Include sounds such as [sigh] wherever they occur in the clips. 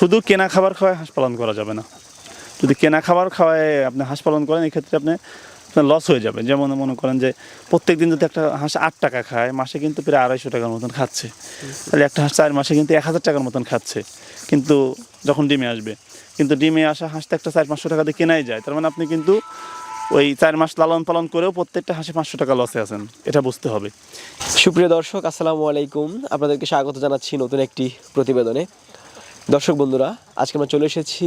শুধু কেনা খাবার খাওয়ায় হাঁস পালন করা যাবে না। যদি কেনা খাবার খাওয়ায় আপনি হাঁস পালন করেন, এক্ষেত্রে আপনি, আপনার লস হয়ে যাবে। যেমন মনে করেন যে প্রত্যেক দিন যদি একটা হাঁস আট টাকা খায়, মাসে কিন্তু প্রায় আড়াইশো টাকার মতন খাচ্ছে। তাহলে একটা হাঁস চার মাসে কিন্তু এক হাজার টাকার মতন খাচ্ছে। কিন্তু যখন ডিমে আসবে, কিন্তু ডিমে আসা হাঁসটা একটা চার পাঁচশো টাকা দিয়ে কেনাই যায়। তার মানে আপনি কিন্তু ওই চার মাস লালন পালন করেও প্রত্যেকটা হাঁসে পাঁচশো টাকা লসে আছেন। এটা বুঝতে হবে। সুপ্রিয় দর্শক, আসসালামু আলাইকুম। আপনাদেরকে স্বাগত জানাচ্ছি নতুন একটি প্রতিবেদনে। দর্শক বন্ধুরা, আজকে আমরা চলে এসেছি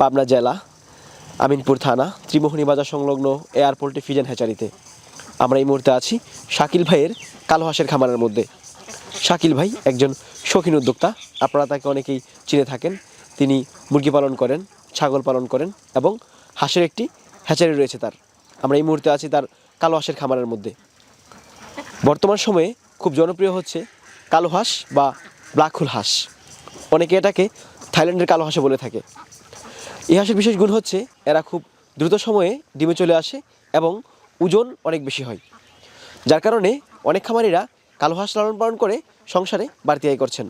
পাবনা জেলা, আমিনপুর থানা, ত্রিমোহনী বাজার সংলগ্ন এয়ারপোর্টে ফিজেন হ্যাচারিতে। আমরা এই মুহূর্তে আছি শাকিল ভাইয়ের কালো হাঁসের খামারের মধ্যে। শাকিল ভাই একজন শৌখিন উদ্যোক্তা, আপনারা তাকে অনেকেই চিনে থাকেন। তিনি মুরগি পালন করেন, ছাগল পালন করেন এবং হাঁসের একটি হ্যাচারি রয়েছে তার। আমরা এই মুহূর্তে আছি তার কালো হাঁসের খামারের মধ্যে। বর্তমান সময়ে খুব জনপ্রিয় হচ্ছে কালো হাঁস বা ব্ল্যাক হোল হাঁস। অনেকে এটাকে থাইল্যান্ডের কালো হাঁসে বলে থাকে। এই হাঁসের বিশেষ গুণ হচ্ছে, এরা খুব দ্রুত সময়ে ডিমে চলে আসে এবং ওজন অনেক বেশি হয়। যার কারণে অনেক খামারিরা কালো হাঁস লালন পালন করে সংসারে বাড়তি আয় করছেন।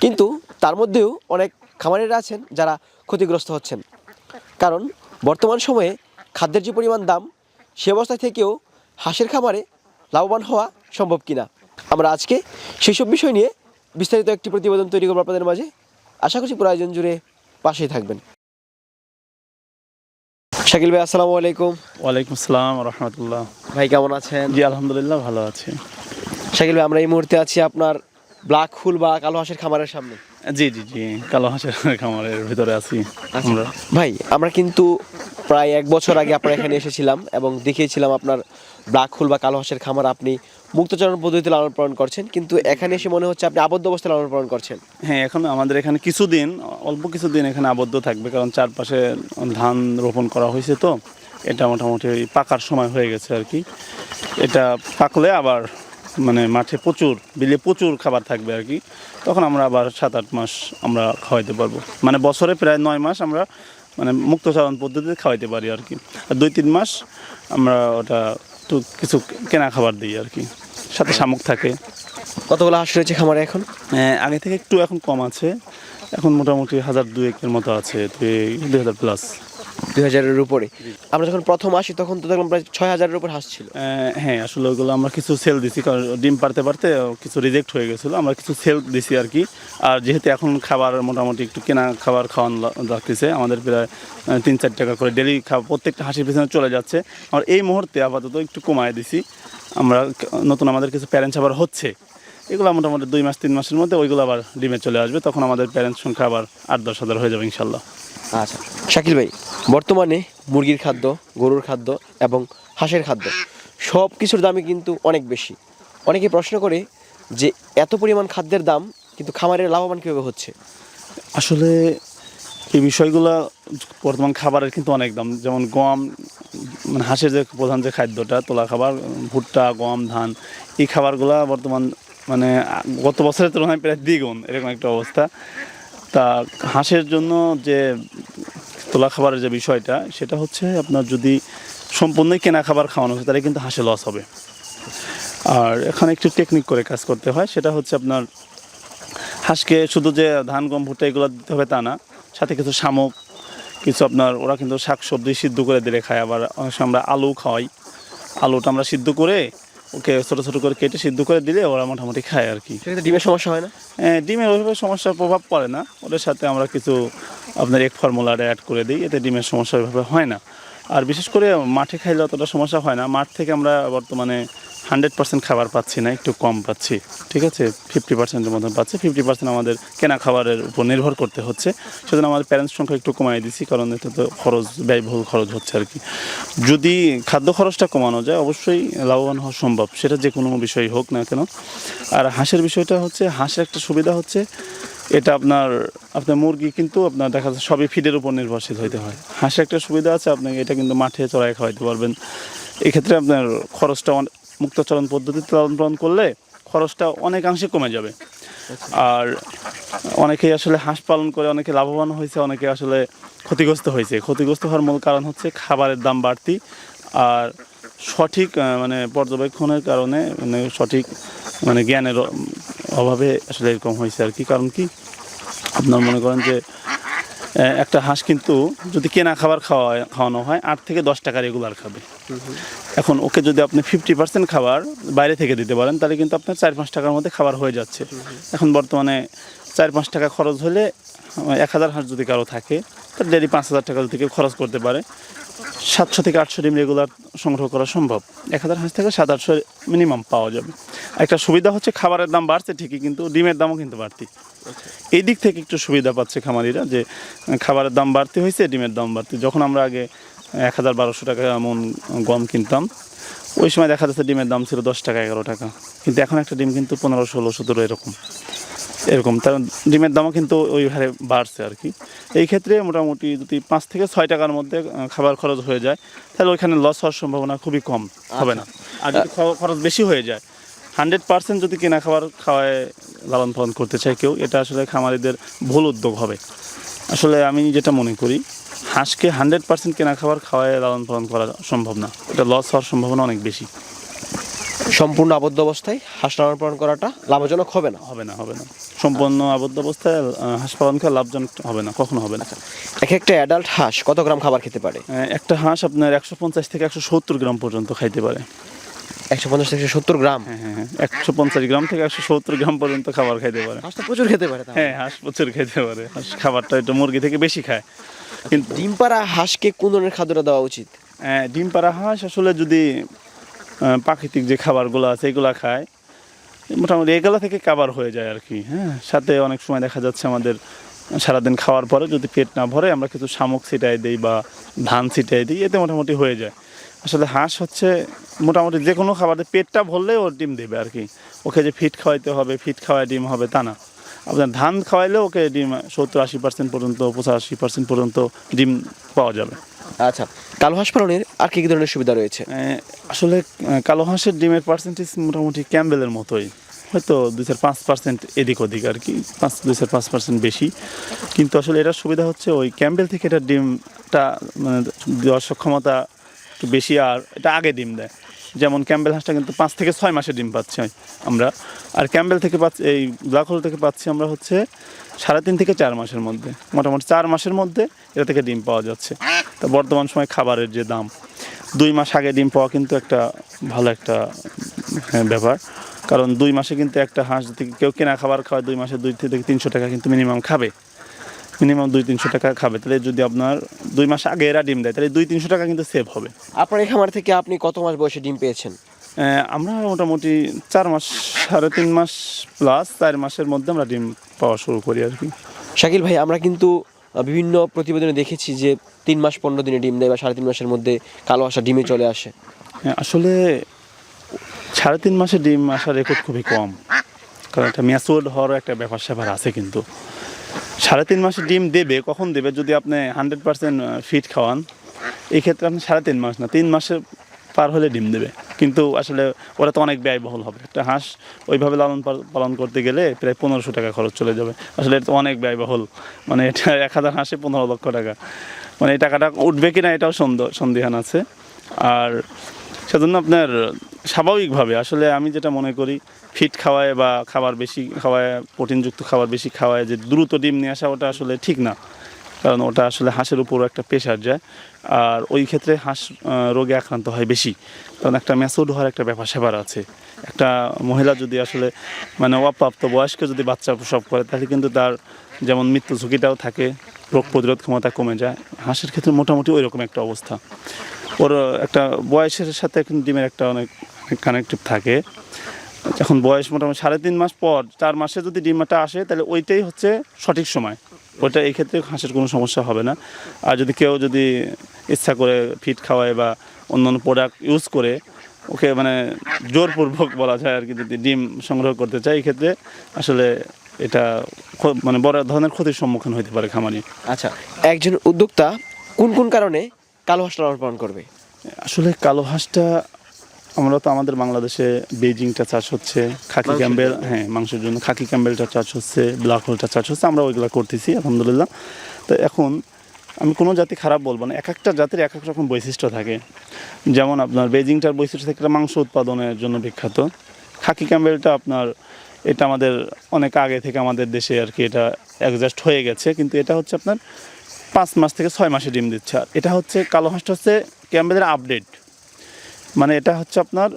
কিন্তু তার মধ্যেও অনেক খামারিরা আছেন যারা ক্ষতিগ্রস্ত হচ্ছেন। কারণ বর্তমান সময়ে খাদ্যের যে পরিমাণ দাম, সে অবস্থা থেকেও হাঁসের খামারে লাভবান হওয়া সম্ভব কিনা? আমরা আজকে সেই সব বিষয় নিয়ে বিস্তারিত একটি প্রতিবেদন তৈরি করব আপনাদের মাঝে। আশা করছি পুরো আয়োজন জুড়ে পাশেই থাকবেন। শাকিল ভাই আসসালামু আলাইকুম। ওয়ালাইকুম আসসালাম রহমতুল্লাহ। ভাই কেমন আছেন? জি আলহামদুলিল্লাহ ভালো আছি। শাকিল ভাই আমরা এই মুহূর্তে আছি আপনার ব্ল্যাক হুল বা কালো হাঁসের খামারের সামনে। জি জি জি কালো হাঁসের খামারের ভিতরে আছি আমরা। ভাই আমরা কিন্তু প্রায় এক বছর আগে আপনার এখানে এসেছিলাম এবং দেখিয়েছিলাম আপনার ব্ল্যাক হুল বা কালো হাঁসের খামার আপনি মুক্তচরণ পদ্ধতিতে লালন পালন করছেন, কিন্তু এখানে এসে মনে হচ্ছে আপনি আবদ্ধ অবস্থায় লালন পালন করছেন। হ্যাঁ এখন আমাদের এখানে কিছুদিন, অল্প কিছুদিন এখানে আবদ্ধ থাকবে, কারণ চারপাশে ধান রোপণ করা হয়েছে তো, এটা মোটামুটি পাকার সময় হয়ে গেছে আর কি। এটা পাকলে আবার মানে মাঠে প্রচুর, বিলে প্রচুর খাবার থাকবে আর কি, তখন আমরা আবার সাত আট মাস আমরা খাওয়াইতে পারব। মানে বছরে প্রায় নয় মাস আমরা মানে মুক্তচারণ পদ্ধতিতে খাওয়াইতে পারি আর কি। আর দুই তিন মাস আমরা ওটা একটু কিছু কেনা খাবার দিই আর কি। সাথে শামুক থাকে। কতগুলো হাঁস রয়েছে খামারে এখন? হ্যাঁ, আগে থেকে একটু এখন কম আছে। এখন মোটামুটি হাজার দুয়েকের মতো আছে দুই হাজার প্লাস দুই হাজারের উপরে। আমরা যখন প্রথম আসি, তখন তো দেখলাম প্রায় ছয় হাজারের উপর হাঁস হ্যাঁ আসলে ওইগুলো আমরা কিছু সেল দিছি, কারণ ডিম পারতে পারতে কিছু রিজেক্ট হয়ে গেছিল। আমরা কিছু সেল দিছি আর কি। আর যেহেতু এখন খাবার মোটামুটি একটু কেনা খাবার খাওয়ান লাগতেছে, আমাদের প্রায় তিন চার টাকা করে ডেলি খাবার প্রত্যেকটা হাসির পিছনে চলে যাচ্ছে। আর এই মুহূর্তে আপাতত একটু কমায় দিছি। আমরা নতুন আমাদের কিছু প্যারেন্টস আবার হচ্ছে। এগুলো মোটামুটি দুই মাস, তিন মাসের মধ্যে ওইগুলো আবার ডিমে চলে আসবে। তখন আমাদের প্যারেন্টস সংখ্যা আবার আট, দশ হাজার হয়ে যাবে ইনশাল্লাহ। আচ্ছা শাকিল ভাই, বর্তমানে মুরগির খাদ্য, গরুর খাদ্য এবং হাঁসের খাদ্য সব কিছুর দামই কিন্তু অনেক বেশি। অনেকে প্রশ্ন করে যে এত পরিমাণ খাদ্যের দাম কিন্তু খামারের লাভবান কীভাবে হচ্ছে? আসলে এই বিষয়গুলো বর্তমান খাবারের কিন্তু অনেক দাম। যেমন গম মানে হাঁসের যে প্রধান যে খাদ্যটা, তোলা খাবার, ভুট্টা, গম, ধান, এই খাবারগুলো বর্তমান মানে গত বছরের তুলনায় প্রায় দ্বিগুণ, এরকম একটা অবস্থা। তা হাঁসের জন্য যে তোলা খাবারের যে বিষয়টা, সেটা হচ্ছে আপনার যদি সম্পূর্ণই কেনা খাবার খাওয়ানো হয়, তাহলে কিন্তু হাঁসে লস হবে। আর এখানে একটু টেকনিক করে কাজ করতে হয়, সেটা হচ্ছে আপনার হাঁসকে শুধু যে ধান, গম, ভুট্টা এগুলো দিতে হবে তা না, সাথে কিছু শামুক, কিছু আপনার ওরা কিন্তু শাক সবজি সিদ্ধ করে দিলে খায়, আবার অনেক সময় আমরা আলু খাওয়াই। আলুটা আমরা সিদ্ধ করে ওকে ছোট ছোট করে কেটে সিদ্ধ করে দিলে ওরা মোটামুটি খায় আর কি। ডিমের সমস্যা হয় না? হ্যাঁ, ডিমের ওইভাবে সমস্যার প্রভাব পড়ে না। ওদের সাথে আমরা কিছু আপনার এক ফর্মুলাটা অ্যাড করে দিই এতে ডিমের সমস্যা ওইভাবে হয় না। আর বিশেষ করে মাঠে খাইলে অতটা সমস্যা হয় না। মাঠ থেকে আমরা বর্তমানে হান্ড্রেড পার্সেন্ট খাবার পাচ্ছি না, একটু কম পাচ্ছি। ঠিক আছে? ফিফটি পার্সেন্টের মতন পাচ্ছি। ফিফটি পার্সেন্ট আমাদের কেনা খাবারের উপর নির্ভর করতে হচ্ছে। সেজন্য আমাদের প্যারেন্টস সংখ্যা একটু কমাই দিছি, কারণ এতে তো খরচ, ব্যয়বহুল খরচ হচ্ছে আর কি। যদি খাদ্য খরচটা কমানো যায়, অবশ্যই লাভবান হওয়া সম্ভব। সেটা যে কোনো বিষয় হোক না কেন। আর হাঁসের বিষয়টা হচ্ছে, হাঁসের একটা সুবিধা হচ্ছে, এটা আপনার আপনার মুরগি কিন্তু আপনার দেখা যাচ্ছে সবই ফিডের উপর নির্ভরশীল হইতে হয়। হাঁসের একটা সুবিধা আছে আপনি এটা কিন্তু মাঠে চড়াই খাওয়াইতে পারবেন। এক্ষেত্রে আপনার খরচটা মুক্তচরণ পদ্ধতিতে লালন পালন করলে খরচটা অনেকাংশে কমে যাবে। আর অনেকেই আসলে হাঁস পালন করে, অনেকে লাভবান হয়েছে, অনেকে আসলে ক্ষতিগ্রস্ত হয়েছে। ক্ষতিগ্রস্ত হওয়ার মূল কারণ হচ্ছে খাবারের দাম বাড়তি আর সঠিক মানে পর্যবেক্ষণের কারণে মানে সঠিক মানে জ্ঞানের অভাবে আসলে এরকম হয়েছে আর কি। কারণ কি? আপনার মনে করেন যে একটা হাঁস কিন্তু যদি কেনা খাবার খাওয়া খাওয়ানো হয়, আট থেকে দশ টাকা রেগুলার খাবে। এখন ওকে যদি আপনি ফিফটি পার্সেন্ট খাবার বাইরে থেকে দিতে পারেন তাহলে কিন্তু আপনার চার পাঁচ টাকার মধ্যে খাবার হয়ে যাচ্ছে। এখন বর্তমানে চার পাঁচ টাকা খরচ হলে এক হাজার হাঁস যদি কারও থাকে, তার ডেলি পাঁচ হাজার টাকা যদি কেউ খরচ করতে পারে। সাতশো থেকে আটশো ডিম রেগুলার সংগ্রহ করা সম্ভব। এক হাজার হাঁস থেকে সাত আটশো মিনিমাম পাওয়া যাবে। একটা সুবিধা হচ্ছে খাবারের দাম বাড়ছে ঠিকই কিন্তু ডিমের দামও কিন্তু বাড়তি। এই দিক থেকে একটু সুবিধা পাচ্ছে খামারিরা যে খাবারের দাম বাড়তি হয়েছে ডিমের দাম বাড়তি। যখন আমরা আগে এক হাজার বারোশো টাকা এমন গম কিনতাম ওই সময় দেখা যাচ্ছে ডিমের দাম ছিল দশ টাকা এগারো টাকা। কিন্তু এখন একটা ডিম কিন্তু পনেরো ষোলো সতেরো এরকম। এরকম তার ডিমের দামও কিন্তু ওই হারে বাড়ছে আর কি। এই ক্ষেত্রে মোটামুটি যদি পাঁচ থেকে ছয় টাকার মধ্যে খাবার খরচ হয়ে যায় তাহলে ওইখানে লস হওয়ার সম্ভাবনা খুবই কম হবে না। আর যদি খরচ বেশি হয়ে যায়? হান্ড্রেড পার্সেন্ট যদি কেনা খাবার খাওয়ায় লালন পালন করতে চায় কেউ এটা আসলে খামারিদের ভুল উদ্যোগ হবে। আসলে আমি যেটা মনে করি হাঁসকে হান্ড্রেড পার্সেন্ট কেনা খাবার খাওয়ায় লালন পালন করা সম্ভব না। এটা লস হওয়ার সম্ভাবনা অনেক বেশি। সম্পূর্ণ আবদ্ধ অবস্থায় হাঁস লালন পালন করাটা লাভজনক হবে না? হবে না হবে না। সম্পূর্ণ আবদ্ধ অবস্থায় হাঁস পালন করা লাভজনক হবে না কখনো হবে না। এক একটা অ্যাডাল্ট হাঁস কত গ্রাম খাবার খেতে পারে? একটা হাঁস আপনার একশো পঞ্চাশ থেকে একশো সত্তর গ্রাম পর্যন্ত খাইতে পারে। একশো পঞ্চাশ থেকে সত্তর গ্রাম? হ্যাঁ হ্যাঁ হ্যাঁ একশো পঞ্চাশ গ্রাম থেকে একশো সত্তর গ্রাম পর্যন্ত খাবার খাইতে পারে। হাঁস প্রচুর খেতে পারে হ্যাঁ হাঁস প্রচুর খেতে পারে। হাঁস খাবারটা একটু মুরগি থেকে বেশি খায়। কিন্তু ডিম পাড়া হাঁসকে কোন ধরনের খাদ্যটা দেওয়া উচিত? ডিম পাড়া হাঁস আসলে যদি প্রাকৃতিক যে খাবারগুলো আছে, এগুলো খায়। মোটামুটি এগুলো থেকে কাবার হয়ে যায় আর কি হ্যাঁ? সাথে অনেক সময় দেখা যাচ্ছে আমাদের সারাদিন খাওয়ার পরে যদি পেট না ভরে, আমরা কিছু শামুক ছিটাই দিই বা ধান ছিটাই দিই, এতে মোটামুটি হয়ে যায়। আসলে হাঁস হচ্ছে মোটামুটি যে কোনো খাবারে পেটটা ভরলে ওর ডিম দেবে আর কি ওকে যে ফিট খাওয়াইতে হবে ফিট খাওয়ায় ডিম হবে তা না। আপনার ধান খাওয়াইলে ওকে ডিম সত্তর আশি পার্সেন্ট পর্যন্ত, পঁচাশি পার্সেন্ট পর্যন্ত ডিম পাওয়া যাবে। আচ্ছা কালো হাঁস পালনের আর কি কি ধরনের সুবিধা রয়েছে? আসলে কালো হাঁসের ডিমের পার্সেন্টেজ মোটামুটি ক্যাম্বেলের মতোই। হয়তো দুই চার পাঁচ পার্সেন্ট এদিক ওদিক আর কি, পাঁচ, দুই চার পাঁচ পার্সেন্ট বেশি। কিন্তু আসলে এটার সুবিধা হচ্ছে ওই ক্যাম্বেল থেকে এটা ডিমটা মানে দেওয়ার সক্ষমতা একটু বেশি আর এটা আগে ডিম দেয়। যেমন ক্যাম্বেল হাঁসটা কিন্তু পাঁচ থেকে ছয় মাসে ডিম পাচ্ছি আমরা আর ক্যাম্বেল থেকে পাচ্ছি এই ব্ল্যাক হোল থেকে পাচ্ছি আমরা হচ্ছে সাড়ে তিন থেকে চার মাসের মধ্যে। মোটামুটি চার মাসের মধ্যে এটা থেকে ডিম পাওয়া যাচ্ছে। তা বর্তমান সময় খাবারের যে দাম দুই মাস আগে ডিম পাওয়া কিন্তু একটা ভালো একটা হ্যাঁ, ব্যাপার। কারণ দুই মাসে কিন্তু একটা হাঁস যদি কেউ কেনা খাবার খাওয়ায় দুই মাসে দুই থেকে তিনশো টাকা কিন্তু মিনিমাম খাবে। মিনিমাম দুই তিনশো টাকা খাবে। তাহলে যদি আপনার দুই মাস আগে এরা ডিম দেয় তাহলে দুই তিনশো টাকা কিন্তু সেভ হবে। আপনার এই খামার থেকে আপনি কত মাস বয়সে ডিম পেয়েছেন? আমরা মোটামুটি চার মাস সাড়ে তিন মাস প্লাস চার মাসের মধ্যে আমরা ডিম পাওয়া শুরু করি আর কি। শাকিল ভাই আমরা কিন্তু বিভিন্ন প্রতিবেদনে দেখেছি যে তিন মাস পনেরো দিনে ডিম দেয় বা সাড়ে তিন মাসের মধ্যে কালো আসা ডিমে চলে আসে। হ্যাঁ, আসলে সাড়ে তিন মাসে ডিম আসার রেকর্ড খুবই কম। কারণ একটা ম্যাচুয়ার্ড হওয়ার একটা ব্যাপার স্যাপার আছে কিন্তু। সাড়ে তিন মাসে ডিম দেবে, কখন দেবে? যদি আপনি হান্ড্রেড পার্সেন্ট ফিট খাওয়ান এই ক্ষেত্রে আপনি সাড়ে তিন মাস না, তিন মাসে পার হলে ডিম দেবে। কিন্তু আসলে ওরা তো অনেক ব্যয়বহুল হবে। একটা হাঁস ওইভাবে লালন পাল- পালন করতে গেলে প্রায় পনেরোশো টাকা খরচ চলে যাবে। আসলে এটা তো অনেক ব্যয়বহুল। মানে এটা [laughs] এক হাজার হাঁসে পনেরো লক্ষ টাকা। মানে এই টাকাটা উঠবে কিনা এটাও সন্দেহ সন্দেহান আছে। আর সেজন্য আপনার স্বাভাবিকভাবে, আসলে আমি যেটা মনে করি ফিট খাওয়ায় বা খাবার বেশি খাওয়ায়, প্রোটিনযুক্ত খাবার বেশি খাওয়ায়, যে দ্রুত ডিম নিয়ে আসা ওটা আসলে ঠিক না। কারণ ওটা আসলে হাঁসের উপর একটা প্রেশার যায়। আর ওই ক্ষেত্রে হাঁস রোগে আক্রান্ত হয় বেশি। কারণ একটা ম্যাসুড হওয়ার একটা ব্যাপার স্যাপার আছে। একটা মহিলা যদি আসলে মানে অপ্রাপ্ত বয়স্ক যদি বাচ্চা প্রসব করে, তাহলে কিন্তু তার যেমন মৃত্যু ঝুঁকিটাও থাকে, রোগ প্রতিরোধ ক্ষমতা কমে যায়। হাঁসের ক্ষেত্রে মোটামুটি ওই রকম একটা অবস্থা। ওর একটা বয়সের সাথে কিন্তু ডিমের একটা অনেক কানেক্টিভ থাকে। যখন বয়স মোটামুটি সাড়ে তিন মাস পর, চার মাসে যদি ডিমটা আসে, তাহলে ওইটাই হচ্ছে সঠিক সময়। ওইটা এই ক্ষেত্রে হাঁসের কোনো সমস্যা হবে না। আর যদি কেউ যদি ইচ্ছা করে ফিট খাওয়ায় বা অন্য অন্য প্রোডাক্ট ইউজ করে, ওকে মানে জোরপূর্বক বলা যায় আর কি, যদি ডিম সংগ্রহ করতে চায়, এই ক্ষেত্রে আসলে এটা মানে বড় ধরনের ক্ষতির সম্মুখীন হতে পারে খামারি। আচ্ছা একজন উদ্যোক্তা কোন কোন কারণে কালো হাঁসটা লালন পালন করবে? আসলে কালো হাঁসটা আমরা তো আমাদের বাংলাদেশে বেজিংটা চাষ হচ্ছে খাকি ক্যাম্বেল হ্যাঁ মাংসের জন্য খাকি ক্যাম্বেলটা চাষ হচ্ছে ব্ল্যাক হোলটা চাষ হচ্ছে আমরা ওইগুলো করতেছি আলহামদুলিল্লাহ। তো এখন আমি কোনো জাতি খারাপ বলব না এক একটা জাতির এক এক রকম বৈশিষ্ট্য থাকে। যেমন আপনার বেজিংটার বৈশিষ্ট্য থাকে এটা মাংস উৎপাদনের জন্য বিখ্যাত। খাকি ক্যাম্বেলটা আপনার এটা আমাদের অনেক আগে থেকে আমাদের দেশে আর কি এটা অ্যাডজাস্ট হয়ে গেছে কিন্তু এটা হচ্ছে আপনার পাঁচ মাস থেকে ছয় মাসে ডিম দিচ্ছে। আর এটা হচ্ছে কালো হাঁসটা হচ্ছে ক্যাম্বেলের আপডেট। মানে এটা হচ্ছে আপনার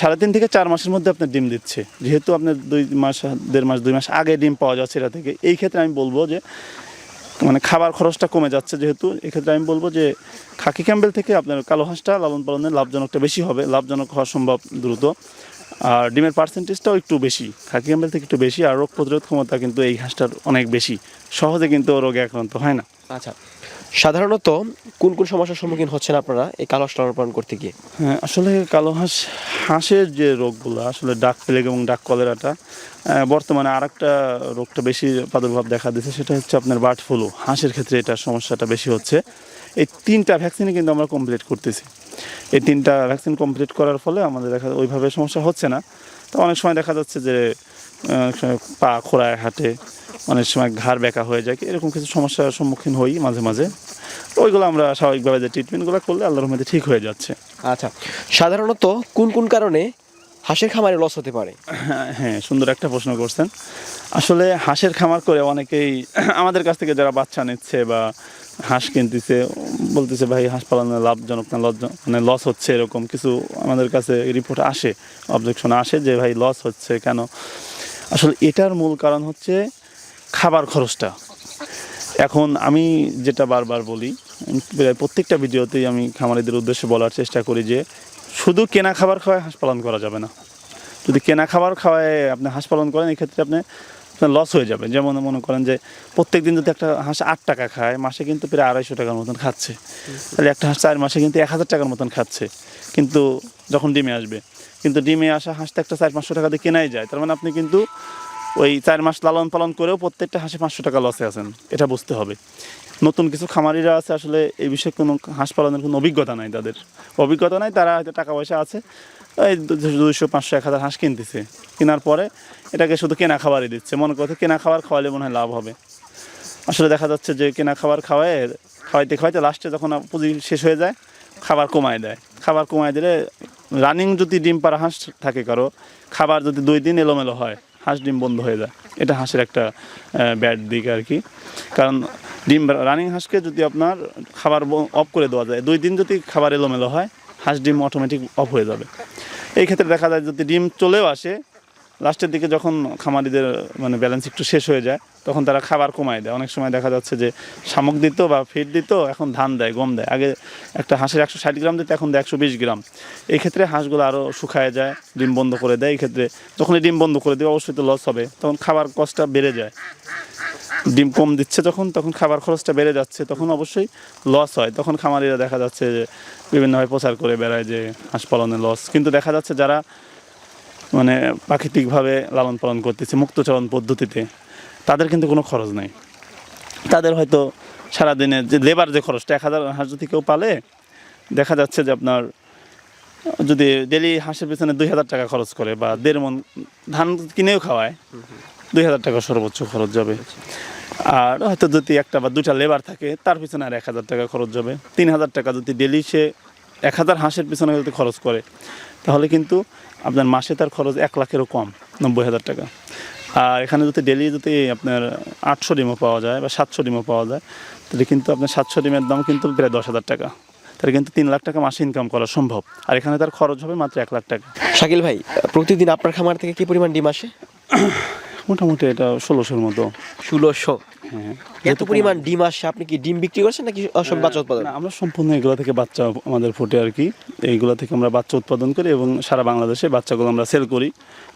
সাড়ে তিন থেকে চার মাসের মধ্যে আপনার ডিম দিচ্ছে। যেহেতু আপনার দুই মাস, দেড় মাস, দুই মাস আগে ডিম পাওয়া যাচ্ছে এটা থেকে। এই ক্ষেত্রে আমি বলব যে মানে খাবার খরচটা কমে যাচ্ছে যেহেতু, এক্ষেত্রে আমি বলব যে, খাকি ক্যাম্বেল থেকে আপনার কালো হাঁসটা লালন পালনের লাভজনকটা বেশি হবে। লাভজনক হওয়া সম্ভব দ্রুত। আর ডিমের পার্সেন্টেজটাও একটু বেশি। খাকি ক্যাম্বেল থেকে একটু বেশি আর রোগ প্রতিরোধ ক্ষমতা কিন্তু এই হাঁসটার অনেক বেশি। সহজে কিন্তু রোগে আক্রান্ত হয় না। আচ্ছা সাধারণত কোন কোন সমস্যার সম্মুখীন হচ্ছেন আপনারা এই কালো হাঁস লালন পালন করতে গিয়ে? হ্যাঁ আসলে কালো হাঁস হাঁসের যে রোগগুলো আসলে ডাক প্লেগ এবং ডাক কলেরাটা বর্তমানে আর একটা রোগটা বেশি প্রাদুর্ভাব দেখা দিচ্ছে সেটা হচ্ছে আপনার বার্ড ফ্লু। হাঁসের ক্ষেত্রে এটা সমস্যাটা বেশি হচ্ছে। এই তিনটা ভ্যাকসিনই কিন্তু আমরা কমপ্লিট করতেছি। এই তিনটা ভ্যাকসিন কমপ্লিট করার ফলে আমাদের দেখা ওইভাবে সমস্যা হচ্ছে না। তো অনেক সময় দেখা যাচ্ছে যে পা খোড়ায় হাঁটে অনেক সময় ঘাড় বেঁকা হয়ে যায় এরকম কিছু সমস্যার সম্মুখীন হই মাঝে মাঝে। ওইগুলো আমরা স্বাভাবিকভাবে যে ট্রিটমেন্টগুলো করলে আল্লাহর মধ্যে ঠিক হয়ে যাচ্ছে। আচ্ছা সাধারণত কোন কোন কারণে হাঁসের খামারে লস হতে পারে? হ্যাঁ সুন্দর একটা প্রশ্ন করছেন। আসলে হাঁসের খামার করে অনেকেই আমাদের কাছ থেকে যারা বাচ্চা নিচ্ছে বা হাঁস কিনতেছে, বলতেছে, ভাই, হাঁস পালনে লাভজনক না লজ মানে লস হচ্ছে এরকম কিছু আমাদের কাছে রিপোর্ট আসে অবজেকশন আসে যে, ভাই লস হচ্ছে কেন? আসলে এটার মূল কারণ হচ্ছে খাবার খরচটা। এখন আমি যেটা বারবার বলি প্রায় প্রত্যেকটা ভিডিওতেই আমি খামারিদের উদ্দেশ্যে বলার চেষ্টা করি যে, শুধু কেনা খাবার খাওয়ায় হাঁস পালন করা যাবে না। যদি কেনা খাবার খাওয়ায় আপনি হাঁস পালন করেন, এক্ষেত্রে আপনি আপনার লস হয়ে যাবে। যেমন মনে করেন যে প্রত্যেক দিন যদি একটা হাঁস আট টাকা খায়, মাসে কিন্তু প্রায় আড়াইশো টাকার মতন খাচ্ছে। তাহলে একটা হাঁস চার মাসে কিন্তু এক হাজার টাকার মতন খাচ্ছে। কিন্তু যখন ডিমে আসবে, কিন্তু ডিমে আসা হাঁসটা একটা চার পাঁচশো টাকা দিয়ে কেনাই যায়। তার মানে আপনি কিন্তু ওই চার মাস লালন পালন করেও প্রত্যেকটা হাঁসে পাঁচশো টাকা লসে আছেন। এটা বুঝতে হবে। নতুন কিছু খামারিরা আছে, আসলে এই বিষয়ে কোনো হাঁস পালনের কোনো অভিজ্ঞতা নাই তাদের। অভিজ্ঞতা নাই, তারা হয়তো টাকা পয়সা আছে। এই দুইশো, পাঁচশো, এক হাজার হাঁস কিনতেছে। কেনার পরে এটাকে শুধু কেনা খাবারই দিচ্ছে। মনে করতে কেনা খাবার খাওয়ালে মনে হয় লাভ হবে। আসলে দেখা যাচ্ছে যে কেনা খাবার খাওয়ায়, খাওয়াইতে খাওয়াইতে লাস্টে যখন পুঁজি শেষ হয়ে যায়, খাবার কমায় দেয়। খাবার কমায় দিলে রানিং যদি ডিম পাড়া হাঁস থাকে কারও, খাবার যদি দুই দিন এলোমেলো হয়, হাঁস ডিম বন্ধ হয়ে যায়। এটা হাঁসের একটা ব্যাড দিক আর কি। কারণ ডিম রানিং হাঁসকে যদি আপনার খাবার অফ করে দেওয়া যায়, দুই দিন যদি খাবার এলোমেলো হয় হাঁস ডিম অটোমেটিক অফ হয়ে যাবে। এই ক্ষেত্রে দেখা যায় যদি ডিম চলেও আসে লাস্টের দিকে যখন খামারিদের মানে ব্যালেন্স একটু শেষ হয়ে যায়, তখন তারা খাবার কমায় দেয়। অনেক সময় দেখা যাচ্ছে যে শামুক দিত বা ফিড দিত, এখন ধান দেয়, গম দেয়। আগে একটা হাঁসের একশো ষাট গ্রাম দিত, এখন দেয় একশো বিশ গ্রাম। এই ক্ষেত্রে হাঁসগুলো আরও শুকায় যায়, ডিম বন্ধ করে দেয়। এই ক্ষেত্রে যখন ডিম বন্ধ করে দেবে অবশ্যই তো লস হবে। তখন খাবার কষ্টটা বেড়ে যায়। ডিম কম দিচ্ছে যখন, তখন খাবার খরচটা বেড়ে যাচ্ছে, তখন অবশ্যই লস হয়। তখন খামারিরা দেখা যাচ্ছে যে বিভিন্নভাবে প্রচার করে বেড়ায় যে হাঁস পালনে লস কিন্তু দেখা যাচ্ছে যারা মানে প্রাকৃতিকভাবে লালন পালন করতেছে মুক্তচরণ পদ্ধতিতে, তাদের কিন্তু কোনো খরচ নাই। তাদের হয়তো সারাদিনে যে লেবার যে খরচটা, এক হাজার হাঁস যদি কেউ পালে, দেখা যাচ্ছে যে আপনার যদি ডেলি হাঁসের পিছনে দুই হাজার টাকা খরচ করে বা দেড় মন ধান কিনেও খাওয়ায় দুই হাজার টাকা সর্বোচ্চ খরচ যাবে। আর হয়তো যদি একটা বা দুটা লেবার থাকে, তার পিছনে আর এক হাজার টাকা খরচ যাবে। তিন হাজার টাকা যদি ডেলি সে এক হাজার হাঁসের পিছনে যদি খরচ করে, তাহলে কিন্তু আপনার মাসে তার খরচ এক লাখেরও কম, নব্বই হাজার টাকা। আর এখানে যদি ডেলি যদি আপনার আটশো ডিমও পাওয়া যায় বা সাতশো ডিমও পাওয়া যায়, তাহলে কিন্তু আপনার সাতশো ডিমের দাম কিন্তু প্রায় দশ হাজার টাকা। তাহলে কিন্তু তিন লাখ টাকা মাসে ইনকাম করা সম্ভব। আর এখানে তার খরচ হবে মাত্র এক লাখ টাকা। শাকিল ভাই, প্রতিদিন আপনার খামার থেকে কি পরিমাণ ডিম আসে? মোটামুটি এটা ষোলোশোর মতো। ষোলোশো। হ্যাঁ এত পরিমাণ ডিম আসে আপনি কি ডিম বিক্রি করছেন নাকি সব বাচ্চা উৎপাদন? আমরা সম্পূর্ণ এগুলো থেকে বাচ্চা আমাদের ফুটে আর কি। এইগুলো থেকে আমরা বাচ্চা উৎপাদন করি এবং সারা বাংলাদেশে বাচ্চাগুলো আমরা সেল করি।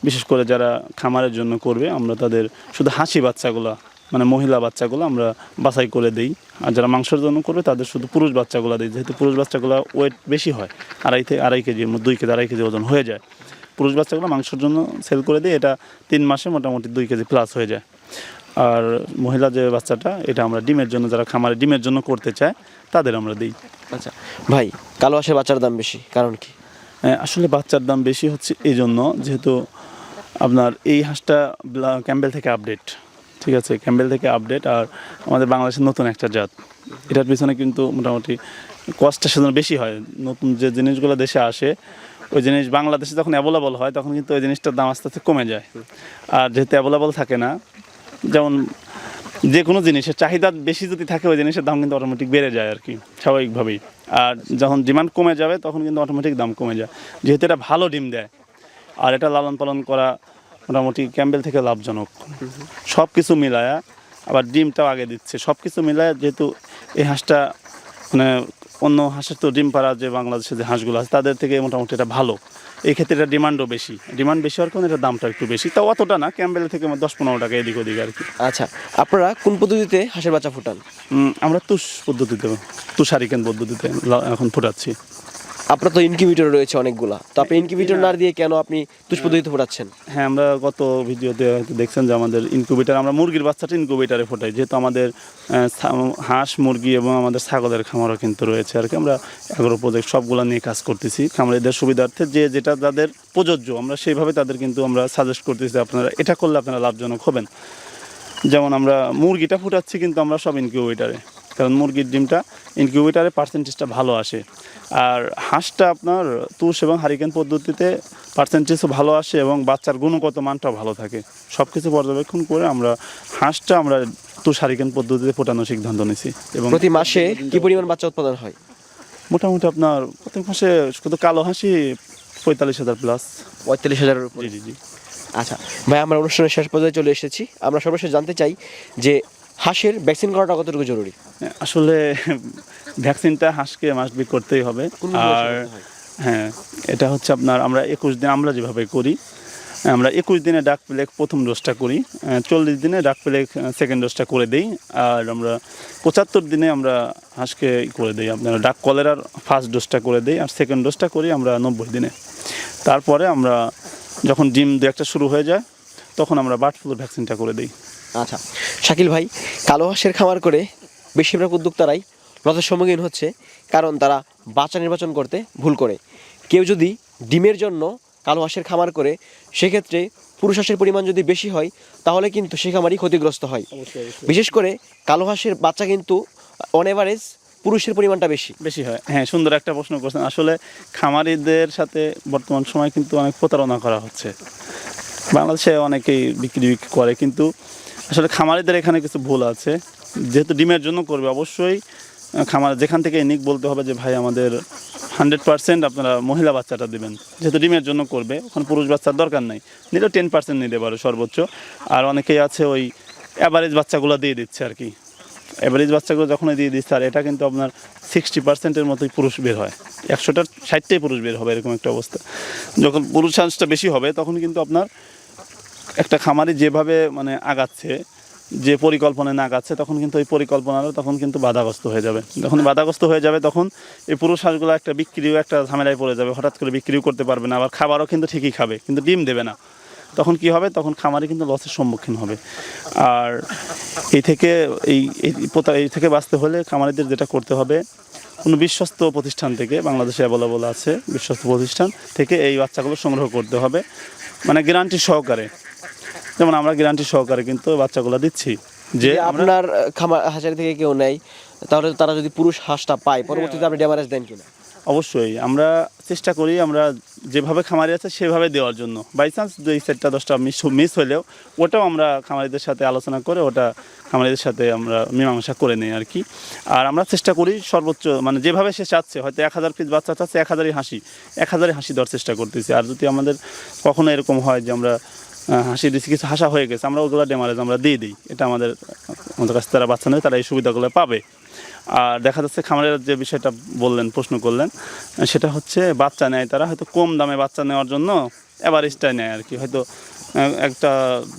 বিশেষ করে যারা খামারের জন্য করবে আমরা তাদের শুধু হাসি বাচ্চাগুলো মানে মহিলা বাচ্চাগুলো আমরা বাছাই করে দিই। আর যারা মাংসের জন্য করবে তাদের শুধু পুরুষ বাচ্চাগুলো দিই। যেহেতু পুরুষ বাচ্চাগুলো ওয়েট বেশি হয় আড়াই থেকে আড়াই কেজি দুই কেজি আড়াই কেজি ওজন হয়ে যায়। পুরুষ বাচ্চাগুলো মাংসের জন্য সেল করে দিই এটা তিন মাসে মোটামুটি দুই কেজি প্লাস হয়ে যায়। আর মহিলা যে বাচ্চাটা এটা আমরা ডিমের জন্য যারা খামারে ডিমের জন্য করতে চায় তাদের আমরা দিই। আচ্ছা ভাই কালো হাঁসের বাচ্চার দাম বেশি কারণ কি? আসলে বাচ্চার দাম বেশি হচ্ছে এই জন্য যেহেতু আপনার এই হাঁসটা ব্লা- ক্যাম্বেল থেকে আপডেট ঠিক আছে? ক্যাম্বেল থেকে আপডেট আর আমাদের বাংলাদেশের নতুন একটা জাত। এটার পিছনে কিন্তু মোটামুটি কস্টটা সেজন্য বেশি হয়। নতুন যে জিনিসগুলো দেশে আসে ওই জিনিস বাংলাদেশে যখন অ্যাভেলেবল হয়, তখন কিন্তু ওই জিনিসটার দাম আস্তে আস্তে কমে যায়। আর যেহেতু অ্যাভেলেবল থাকে না, যেমন যে কোনো জিনিসের চাহিদা বেশি যদি থাকে, ওই জিনিসের দাম কিন্তু অটোমেটিক বেড়ে যায় আর কি, স্বাভাবিকভাবেই। আর যখন ডিমান্ড কমে যাবে, তখন কিন্তু অটোমেটিক দাম কমে যায়। যেহেতু এটা ভালো ডিম দেয়, আর এটা লালন পালন করা মোটামুটি ক্যাম্বেল থেকে লাভজনক। সব কিছু মিলায়া, আবার ডিমটাও আগে দিচ্ছে। সব কিছু মিলায় যেহেতু এই হাঁসটা মানে অন্য হাঁসের তো ডিম পাড়া যে বাংলাদেশের যে হাঁসগুলো আছে তাদের থেকে মোটামুটি এটা ভালো। এই ক্ষেত্রে এটা ডিমান্ডও বেশি। ডিমান্ড বেশি হওয়ার কারণে এটার দামটা একটু বেশি। তা অতটা না ক্যাম্বেল থেকে আমার দশ পনেরো টাকা এদিক ওদিক আর কি। আচ্ছা আপনারা কোন পদ্ধতিতে হাঁসের বাচ্চা ফুটান? আমরা তুষ পদ্ধতিতে তুষারিকেন পদ্ধতিতে এখন ফুটাচ্ছি। আপনার তো ইনকিউবেটর রয়েছে অনেকগুলা। তো আপনি ইনকিউবেটর না দিয়ে কেন আপনি তুষ ফুটাচ্ছেন? হ্যাঁ আমরা গত ভিডিওতে হয়তো দেখছেন যে আমাদের ইনকিউবেটার আমরা মুরগির বাচ্চাটা ইনকিউবেটারে ফোটাই। যেহেতু আমাদের হাঁস, মুরগি এবং আমাদের ছাগলের খামারও কিন্তু রয়েছে আর কি। আমরা এগারো প্রজেক্ট সবগুলো নিয়ে কাজ করতেছি। খামারিদের সুবিধার্থে যে যেটা তাদের প্রযোজ্য, আমরা সেইভাবে তাদের কিন্তু আমরা সাজেস্ট করতেছি আপনারা, এটা করলে আপনারা লাভজনক হবেন। যেমন আমরা মুরগিটা ফুটাচ্ছি কিন্তু আমরা সব ইনকিউবেটারে কারণ মুরগির ডিমটা ইনকিউবেটারে পার্সেন্টেজটা ভালো আসে। আর হাঁসটা আপনার তুষ এবং হারিকেন পদ্ধতিতে পার্সেন্টেজও ভালো আসে এবং বাচ্চার গুণগত মানটাও ভালো থাকে। সব কিছু পর্যবেক্ষণ করে আমরা হাঁসটা আমরা তুষ হারিকেন পদ্ধতিতে ফোটানোর সিদ্ধান্ত নিয়েছি এবং প্রতি মাসে কি পরিমাণ বাচ্চা উৎপাদন হয়? মোটামুটি আপনার প্রত্যেক মাসে শুধু কালো হাসি পঁয়তাল্লিশ হাজার প্লাস পঁয়তাল্লিশ হাজারের উপরে? জি জি জি। আচ্ছা ভাই আমরা অনুষ্ঠানের শেষ পর্যায়ে চলে এসেছি। আমরা সর্বশেষ জানতে চাই যে হাঁসের ভ্যাকসিন করাটা কতটুকু জরুরি? আসলে ভ্যাকসিনটা হাঁসকে মাস্ট বি করতেই হবে। আর হ্যাঁ? এটা হচ্ছে আপনার আমরা একুশ দিন আমরা যেভাবে করি আমরা একুশ দিনে ডাক প্লেক প্রথম ডোজটা করি চল্লিশ দিনে ডাক প্লেক সেকেন্ড ডোজটা করে দিই আর আমরা পঁচাত্তর দিনে আমরা হাঁসকে করে দিই আপনার ডাক কলেরার ফার্স্ট ডোজটা করে দিই আর সেকেন্ড ডোজটা করি আমরা নব্বই দিনে। তারপরে আমরা যখন ডিম দু একটা শুরু হয়ে যায় তখন আমরা বার্ড ফ্লুর ভ্যাকসিনটা করে দিই। আচ্ছা শাকিল ভাই কালো হাঁসের খামার করে বেশিরভাগ উদ্যোক্তারাই লসের সম্মুখীন হচ্ছে কারণ তারা বাচ্চা নির্বাচন করতে ভুল করে। কেউ যদি ডিমের জন্য কালো হাঁসের খামার করে সেক্ষেত্রে পুরুষ হাঁসের পরিমাণ যদি বেশি হয় তাহলে কিন্তু সে খামারই ক্ষতিগ্রস্ত হয়। বিশেষ করে কালো হাঁসের বাচ্চা কিন্তু অন এভারেজ পুরুষের পরিমাণটা বেশি। বেশি হয়। হ্যাঁ সুন্দর একটা প্রশ্ন করছেন। আসলে খামারিদের সাথে বর্তমান সময় কিন্তু অনেক প্রতারণা করা হচ্ছে। বাংলাদেশে অনেকেই বিক্রি বিক্রি করে কিন্তু আসলে খামারিদের এখানে কিছু ভুল আছে। যেহেতু ডিমের জন্য করবে অবশ্যই খামার যেখান থেকে নিক বলতে হবে যে, ভাই, আমাদের হান্ড্রেড পার্সেন্ট আপনারা মহিলা বাচ্চাটা দেবেন। যেহেতু ডিমের জন্য করবে ওখানে পুরুষ বাচ্চার দরকার নাই। নিলেও টেন পার্সেন্ট নিতে পারে সর্বোচ্চ। আর অনেকেই আছে ওই অ্যাভারেজ বাচ্চাগুলো দিয়ে দিচ্ছে আর কি। অ্যাভারেজ বাচ্চাগুলো যখন দিয়ে দিচ্ছে, আর এটা কিন্তু আপনার সিক্সটি পার্সেন্টের মতোই পুরুষ বের হয়। একশোটার ষাটটাই পুরুষ বের হবে এরকম একটা অবস্থা। যখন পুরুষ চান্সটা বেশি হবে, তখন কিন্তু আপনার একটা খামারি যেভাবে মানে আগাচ্ছে, যে পরিকল্পনা না আগাচ্ছে, তখন কিন্তু ওই পরিকল্পনারও তখন কিন্তু বাধাগ্রস্ত হয়ে যাবে। যখন বাধাগ্রস্ত হয়ে যাবে, তখন এই পুরুষ হাঁসগুলো একটা বিক্রিও একটা ঝামেলায় পড়ে যাবে, হঠাৎ করে বিক্রিও করতে পারবে না, আবার খাবারও কিন্তু ঠিকই খাবে, কিন্তু ডিম দেবে না। তখন কি হবে? তখন খামারি কিন্তু লসের সম্মুখীন হবে। আর এই থেকে এই এই থেকে বাঁচতে হলে খামারিদের যেটা করতে হবে, কোনো বিশ্বস্ত প্রতিষ্ঠান থেকে, বাংলাদেশে অ্যাভেলেবল আছে বিশ্বস্ত প্রতিষ্ঠান থেকে এই বাচ্চাগুলো সংগ্রহ করতে হবে মানে গ্যারান্টি সহকারে। যেমন আমরা গ্যারান্টি সহকারে কিন্তু বাচ্চাগুলো দিচ্ছি। যে আপনার খামার হাঁসারি থেকে কেউ নেয় তাহলে তারা যদি পুরুষ হাঁসটা পায় পরবর্তীতে আপনি ডেমারেজ দেন কিনা? অবশ্যই আমরা চেষ্টা করি আমরা যেভাবে খামারি আছে সেভাবে দেওয়ার জন্য। বাই চান্স দুই চারটা দশটা মিস মিস হলেও ওটাও আমরা খামারিদের সাথে আলোচনা করে ওটা খামারিদের সাথে আমরা মীমাংসা করে নিই আর কি। আর আমরা চেষ্টা করি সর্বোচ্চ মানে যেভাবে সে চাচ্ছে হয়তো এক হাজার পিস বাচ্চা চাচ্ছে এক হাজারই হাসি এক হাজারই হাসি দেওয়ার চেষ্টা করতেছি। আর যদি আমাদের কখনো এরকম হয় যে আমরা হাসি দিচ্ছি কিছু হাসা হয়ে গেছে। আমরা ওগুলো ডেমারেজ আমরা দিয়ে দিই এটা আমাদের আমাদের কাছে তারা বাচ্চা নেই তারা এই সুবিধাগুলো পাবে। আর দেখা যাচ্ছে খামারের যে বিষয়টা বললেন প্রশ্ন করলেন সেটা হচ্ছে বাচ্চা নেয় তারা হয়তো কম দামে বাচ্চা নেওয়ার জন্য অ্যাভারেজটাই নেয় আর কি। হয়তো একটা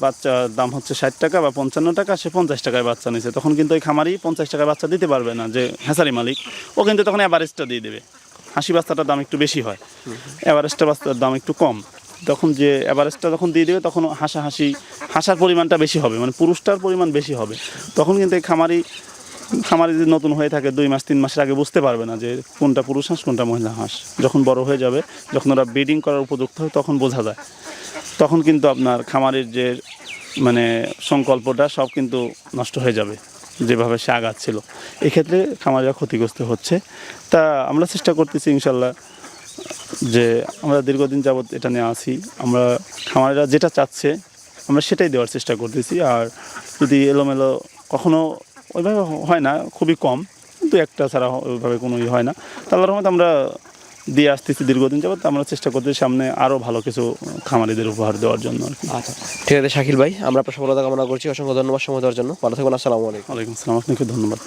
বাচ্চার দাম হচ্ছে ষাট টাকা বা পঞ্চান্ন টাকা সে পঞ্চাশ টাকায় বাচ্চা নিছে। তখন কিন্তু ওই খামারি পঞ্চাশ টাকায় বাচ্চা দিতে পারবে না যে হ্যাঁসারি মালিক। ও কিন্তু তখন অ্যাভারেজটা দিয়ে দেবে। হাসি বাচ্চাটার দাম একটু বেশি হয়। অ্যাভারেজটা বাচ্চার দাম একটু কম। তখন যে অ্যাভারেজটা যখন দিয়ে দেবে, তখন হাসাহাসি, হাসার পরিমাণটা বেশি হবে মানে পুরুষটার পরিমাণ বেশি হবে। তখন কিন্তু এই খামারি খামারি যদি নতুন হয়ে থাকে, দুই মাস, তিন মাসের আগে বুঝতে পারবে না যে কোনটা পুরুষ হাঁস, কোনটা মহিলা হাঁস। যখন বড় হয়ে যাবে, যখন ওরা ব্রিডিং করার উপযুক্ত হয়, তখন বোঝা যায়। তখন কিন্তু আপনার খামারের যে মানে সংকল্পটা, সব কিন্তু নষ্ট হয়ে যাবে, যেভাবে সে আগাচ্ছিল। এক্ষেত্রে খামারিরা ক্ষতিগ্রস্ত হচ্ছে। তা আমরা চেষ্টা করতেছি, ইনশাল্লাহ যে আমরা দীর্ঘদিন যাবৎ এটা নিয়ে আছি আমরা খামারিরা যেটা চাচ্ছে আমরা সেটাই দেওয়ার চেষ্টা করতেছি। আর যদি এলোমেলো কখনো ওইভাবে হয় না খুবই কম কিন্তু একটা ছাড়া ওইভাবে কোনো হয় না। তাহলে রহমত আমরা দিয়ে আসতেছি দীর্ঘদিন যাবৎ আমরা চেষ্টা করতেছি সামনে আরও ভালো কিছু খামারিদের উপহার দেওয়ার জন্য আর কি। আচ্ছা ঠিক আছে শাকিল ভাই আমরা আপনার সফলতা কামনা করছি অসংখ্য ধন্যবাদ সময় দেওয়ার জন্য। ভালো থাকুন আসসালামু আলাইকুম। ওয়ালাইকুম আসসালাম আপনাকে ধন্যবাদ।